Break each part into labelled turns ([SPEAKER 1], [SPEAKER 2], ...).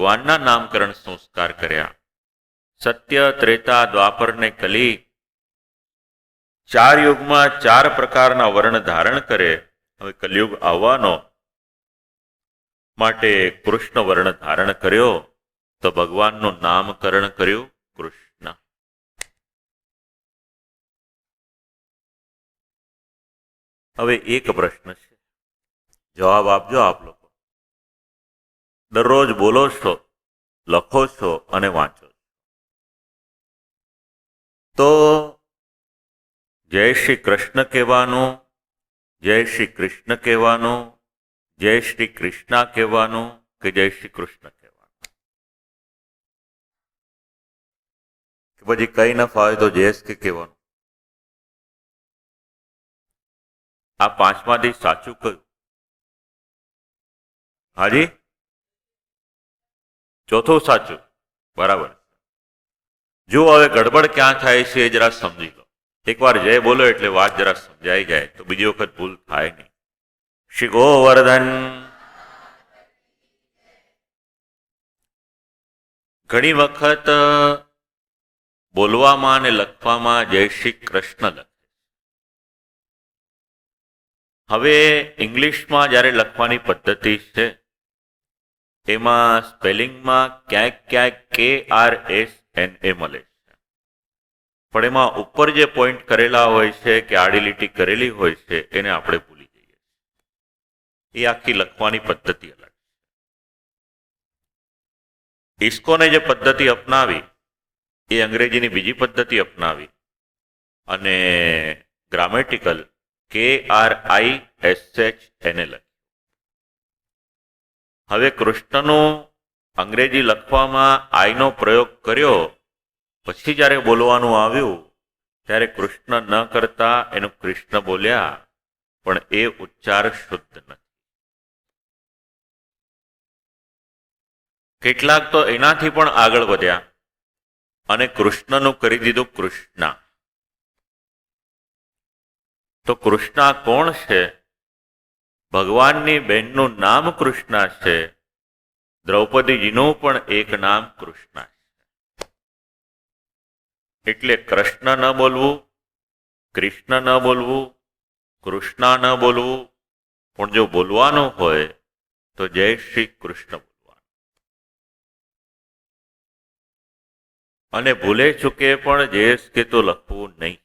[SPEAKER 1] ભગવાનના નામકરણ સંસ્કાર કર્યા. સત્ય, ત્રેતા, દ્વાપર ને કલી ચાર યુગમાં ચાર પ્રકારના વર્ણ ધારણ કરે. હવે કલયુગ આવવાનો માટે કૃષ્ણ વર્ણ ધારણ કર્યો તો ભગવાનનું નામકરણ કર્યું કૃષ્ણ. હવે એક પ્રશ્ન છે. જવાબ આપજો આપ લોકો. દરરોજ બોલો છો, લખો છો અને વાંચો છો. તો જય શ્રી કૃષ્ણ કહેવાનું, જય શ્રી કૃષ્ણ કહેવાનું, જય શ્રી કૃષ્ણ કહેવાનું કે જય શ્રી કૃષ્ણ કહેવાનું. કે પછી કઈ ન ફાવે તો જય કે કહેવાનું. આ પાંચમાંથી સાચું કયું હાજી? ચોથું સાચું. બરાબર. જો હવે ગડબડ ક્યાં થાય છે જરા સમજી લો. એકવાર જય બોલો એટલે વાત જરા સમજાઈ જાય, તો બીજી વખત ભૂલ થાય નહીં. શ્રી ગોવર્ધન. ઘણી વખત બોલવામાં અને લખવામાં જય શ્રી કૃષ્ણ લખે હવે ઇંગ્લિશમાં જ્યારે લખવાની પદ્ધતિ છે એમાં સ્પેલિંગમાં ક્યાંક ક્યાંક કે આર એસ એન એ મળે છે. પણ એમાં ઉપર જે પોઈન્ટ કરેલા હોય છે કે આડી લીટી કરેલી હોય છે, એને આપણે ભૂલી જઈએ એ આખી લખવાની પદ્ધતિ અલગ છે. ઇસ્કોને જે પદ્ધતિ અપનાવી, એ અંગ્રેજીની બીજી પદ્ધતિ અપનાવી, અને ગ્રામેટિકલ કે આર આઈ એસ એચ એને લખ્યું હવે કૃષ્ણનું અંગ્રેજી લખવામાં આઈનો પ્રયોગ કર્યો. પછી જ્યારે બોલવાનું આવ્યું, ત્યારે કૃષ્ણ ન કરતા એનું કૃષ્ણ બોલ્યા, પણ એ ઉચ્ચાર શુદ્ધ નથી. કેટલાક તો એનાથી પણ આગળ વધ્યા અને કૃષ્ણનું કરી દીધું કૃષ્ણ. તો કૃષ્ણા કોણ છે? ભગવાનની બહેનનું નામ કૃષ્ણ છે. દ્રૌપદીજીનું પણ એક નામ કૃષ્ણ છે. એટલે કૃષ્ણ ન બોલવું, કૃષ્ણ ન બોલવું, કૃષ્ણ ન બોલવું. પણ જો બોલવાનું હોય, તો જય શ્રી કૃષ્ણ બોલવાનું. અને ભૂલે ચૂકે પણ જયેશ કે તો લખવું નહીં.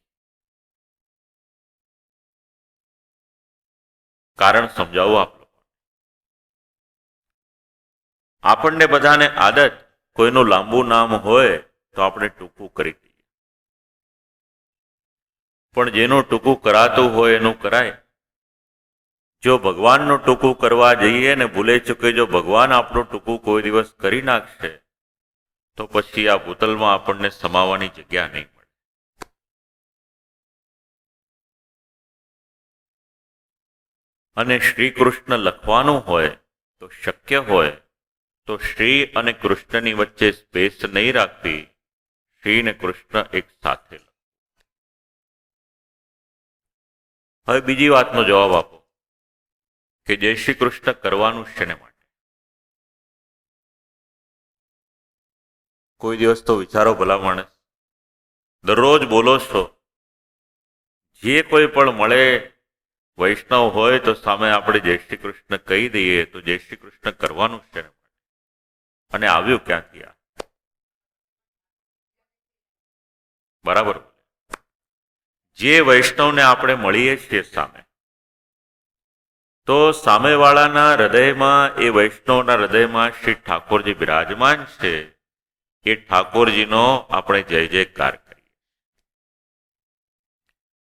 [SPEAKER 1] કારણ સમજાવો આપ આપણને બધાને આદત કોઈનું લાંબુ નામ હોય તો આપણે ટૂંકું કરી દઈએ. પણ જેનું ટૂંકું કરાતું હોય એનું કરાય. જો ભગવાનનું ટૂંકું કરવા જઈએ ને ભૂલે ચૂકે જો ભગવાન આપણું ટૂંકું કોઈ દિવસ કરી નાખશે, તો પછી આ ભૂતલમાં આપણને સમાવવાની જગ્યા નહીં. અને શ્રી કૃષ્ણ લખવાનું હોય, તો શક્ય હોય. તો શ્રી અને કૃષ્ણની વચ્ચે સ્પેસ નહીં રાખતી. શ્રી ને કૃષ્ણ એક સાથે હવે બીજી વાતનો જવાબ આપો, કે જય શ્રી કૃષ્ણ કરવાનું શેને માટે? કોઈ દિવસ તો વિચારો ભલા માણસ. દરરોજ બોલો છો. જે કોઈ પણ મળે વૈષ્ણવ હોય તો સામે આપણે જય શ્રી કૃષ્ણ કહી દઈએ તો જય શ્રી કૃષ્ણ કરવાનું છે. અને આવ્યું ક્યાંથી આ? બરાબર. જે વૈષ્ણવને આપણે મળીએ છીએ સામે, તો સામેવાળાના હૃદયમાં, એ વૈષ્ણવના હૃદયમાં શ્રી ઠાકોરજી બિરાજમાન છે. એ ઠાકોરજીનો આપણે જય જયકાર કરીએ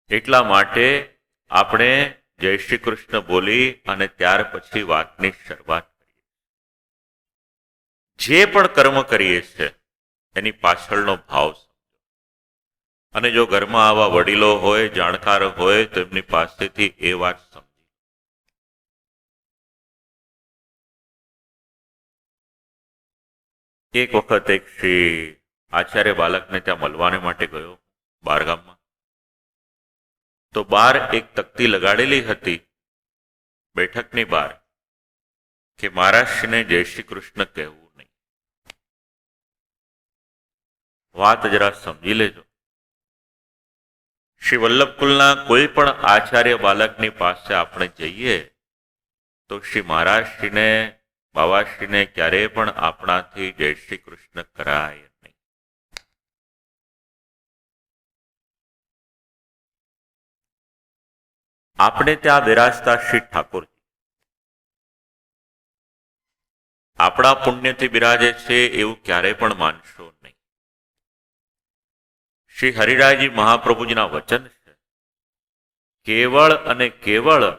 [SPEAKER 1] એટલા માટે આપણે જય શ્રી કૃષ્ણ બોલી અને ત્યાર પછી વાતની શરૂઆત કરીએ. જે પણ કર્મ કરીએ છીએ એની પાછળનો ભાવ સમજો. અને જો ઘરમાં આવા વડીલો હોય, જાણકાર હોય, તો એમની પાસેથી એ વાત સમજી એક વખત એક શ્રી આચાર્ય બાલકને ત્યાં મળવાને માટે ગયો, બારગામમાં. તો બહાર એક તકતી લગાડેલી હતી. બેઠકની બહાર કે મહારાષ્ટ્રને જય શ્રી કૃષ્ણ કહેવું નહીં. વાત જરા સમજી લેજો. શ્રી વલ્લભકુલના કોઈ પણ આચાર્ય બાલકની પાસે આપણે જઈએ, તો શ્રી મહારાજશ્રીને બાવાશ્રીને ક્યારેય પણ આપણાથી જય શ્રી કૃષ્ણ કરાય આપણે ત્યાં બિરાજતા શ્રી ઠાકોર આપણા પુણ્યથી બિરાજે છે એવું ક્યારેય પણ માનશો નહીં. શ્રી હરિરાયજી મહાપ્રભુજીના વચન છે. કેવળ અને કેવળ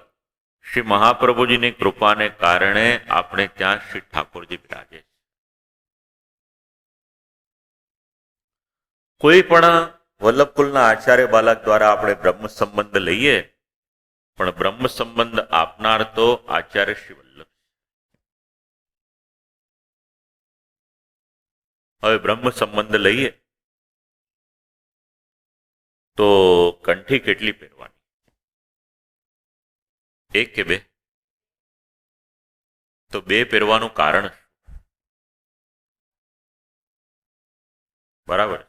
[SPEAKER 1] શ્રી મહાપ્રભુજીની કૃપાને કારણે આપણે ત્યાં શ્રી ઠાકોરજી બિરાજે છે. કોઈ પણ વલ્લભકુલના આચાર્ય બાલક દ્વારા આપણે બ્રહ્મ સંબંધ લઈએ પણ બ્રહ્મ સંબંધ આપનાર તો આચાર્ય શ્રી હવે બ્રહ્મ સંબંધ લઈએ તો કંઠી કેટલી પહેરવાની? એક કે બે? તો બે પહેરવાનું કારણ? બરાબર?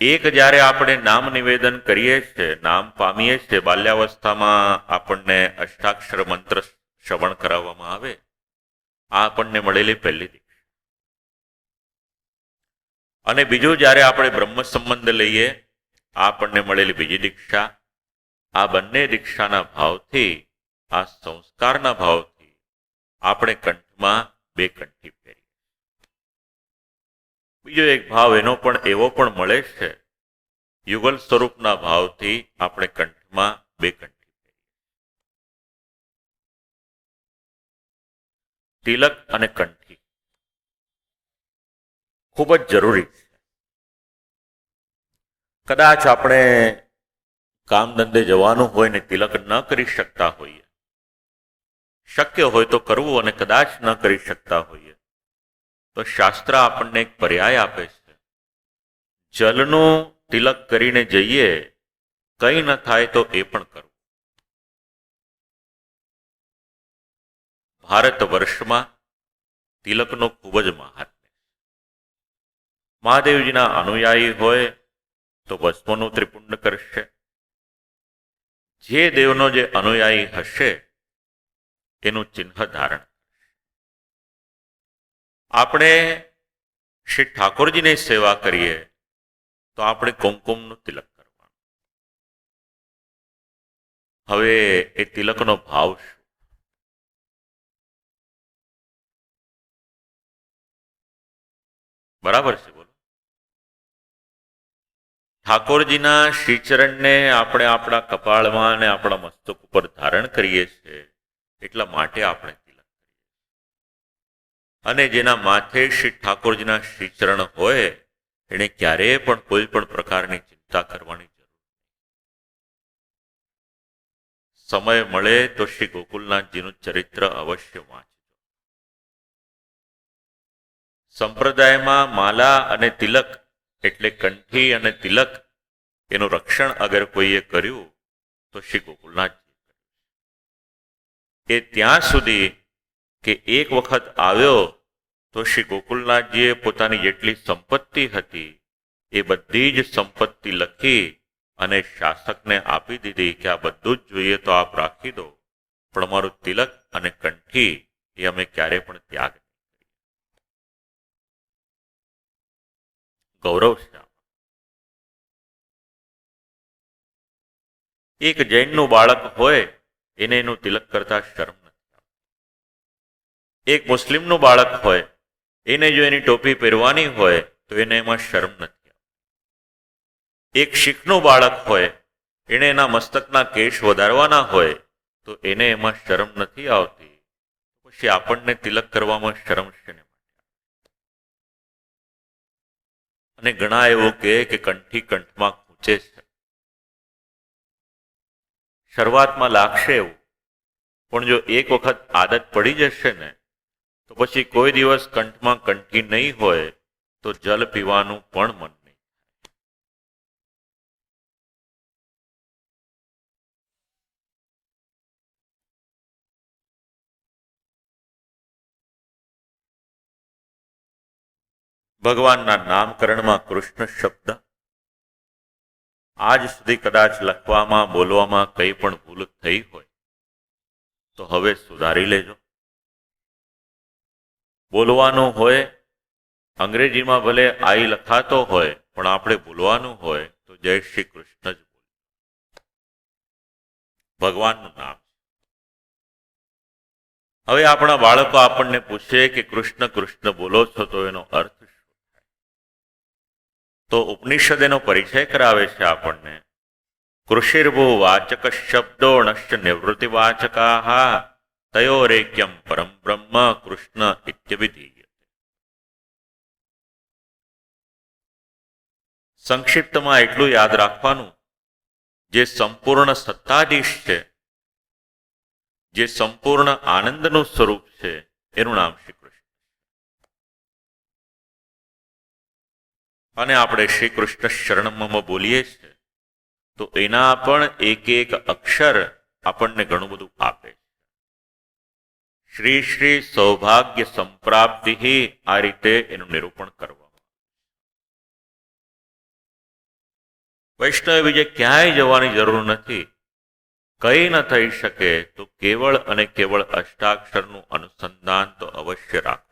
[SPEAKER 1] એક જ્યારે આપણે નામ નિવેદન કરીએ છીએ નામ પામીએ છીએ, બાલ્યાવસ્થામાં આપણને અષ્ટાક્ષર મંત્ર શ્રવણ કરાવવામાં આવે, આ આપણને મળેલી પહેલી દીક્ષા. અને બીજું જ્યારે આપણે બ્રહ્મ સંબંધ લઈએ, આ આપણને મળેલી બીજી દીક્ષા. આ બંને દીક્ષાના ભાવથી, આ સંસ્કારના ભાવથી, આપણે કંઠમાં બે કંઠી ફેરી બીજો એક ભાવ એનો પણ એવો પણ મળે છે. યુગલ સ્વરૂપના ભાવથી આપણે કંઠમાં બે કંઠી તિલક અને કંઠી. ખૂબ જ જરૂરી છે. કદાચ આપણે કામ ધંધે જવાનું હોય ને તિલક ન કરી શકતા હોઈએ. શક્ય હોય તો કરવું અને કદાચ ન કરી શકતા હોઈએ. તો શાસ્ત્ર આપણને એક પર્યાય આપે છે. જલનું તિલક કરીને જઈએ, કંઈ ન થાય તો એ પણ કરવું. ભારત વર્ષમાં તિલકનો ખૂબ જ મહાત્મ્ય મહાદેવજીના અનુયાયી હોય તો ભસ્મનું ત્રિપુંડ કરશે. જે દેવનો જે અનુયાયી હશે, એનું ચિહ્ન ધારણ આપણે શ્રી ઠાકોરજીની સેવા કરીએ તો આપણે કુમકુમનું તિલક કરવાનું. હવે એ તિલકનો ભાવ શું? બરાબર છે, બોલો. ઠાકોરજીના શ્રીચરણને આપણે આપણા કપાળમાં અને આપણા મસ્તક ઉપર ધારણ કરીએ છીએ, એટલા માટે આપણે અને જેના માથે શ્રી ઠાકોરજીના શ્રીચરણ હોય એને ક્યારેય પણ કોઈ પણ પ્રકારની ચિંતા કરવાની જરૂર સમય મળે તો શ્રી ગોકુલનાથજીનું ચરિત્ર અવશ્ય વાંચજો. સંપ્રદાયમાં માલા અને તિલક એટલે કંઠી અને તિલક, એનું રક્ષણ અગર કોઈએ કર્યું, તો શ્રી ગોકુલનાથજી એ ત્યાં સુધી કે એક વખત આવ્યો તો શ્રી ગોકુલનાથજીએ પોતાની જેટલી સંપત્તિ હતી, એ બધી જ સંપત્તિ લખી અને શાસકને આપી દીધી કે આ બધું જ જોઈએ તો આપ રાખી દો. પણ અમારું તિલક અને કંઠી એ અમે ક્યારે પણ ત્યાગ. ગૌરવ છે એક જૈનનું બાળક હોય, એને એનું તિલક કરતા શરમ નથી એક મુસ્લિમનું બાળક હોય એને જો એની ટોપી પહેરવાની હોય, તો એને એમાં શરમ નથી એક શીખનું બાળક હોય, એને એના મસ્તકના કેશ વધારવાના હોય, તો એને એમાં શરમ નથી આવતી. પછી આપણને તિલક કરવામાં શરમ છે ને અને ઘણા એવું કહે કે કંઠી કંઠમાં ખૂંચે છે. શરૂઆતમાં લાગશે એવું. પણ જો એક વખત આદત પડી જશે ને તો પછી કોઈ દિવસ કંઠમાં કંઠી નહીં હોય, તો જલ પીવાનું પણ મન નહીં ભગવાનના નામકરણમાં કૃષ્ણ શબ્દ. આજ સુધી કદાચ લખવામાં બોલવામાં કંઈ પણ ભૂલ થઈ હોય, તો હવે સુધારી લેજો. બોલવાનું હોય, અંગ્રેજીમાં ભલે આઈ લખાતો હોય, પણ આપણે બોલવાનું હોય તો જય શ્રી કૃષ્ણ જ બોલ ભગવાનનું નામ. હવે આપણા બાળકો આપણને પૂછે કે કૃષ્ણ કૃષ્ણ બોલો છો તો એનો અર્થ શું થાય? તો ઉપનિષદ એનો પરિચય કરાવે છે આપણને. કૃષિર્ભુ વાચક શબ્દો નશ્ચ નિવૃત્તિ વાચકા તયોરેક્યમ પરમ બ્રહ્મ કૃષ્ણ ઇત્યવિધીય સંક્ષિપ્તમાં એટલું યાદ રાખવાનું, જે સંપૂર્ણ સત્તાધીશ જે સંપૂર્ણ આનંદનું સ્વરૂપ છે, એનું નામ શ્રી કૃષ્ણ અને આપણે શ્રી કૃષ્ણ શરણમાં બોલીએ છીએ, તો એના પણ એક એક અક્ષર આપણને ઘણું બધું આપે છે. શ્રી શ્રી સૌભાગ્ય સંપ્રાપ્તિ આ રીતે એનું નિરૂપણ કરવામાં વૈષ્ણવ બીજે ક્યાંય જવાની જરૂર નથી. કંઈ ન થઈ શકે તો કેવળ અને કેવળ અષ્ટાક્ષરનું અનુસંધાન તો અવશ્ય રાખો.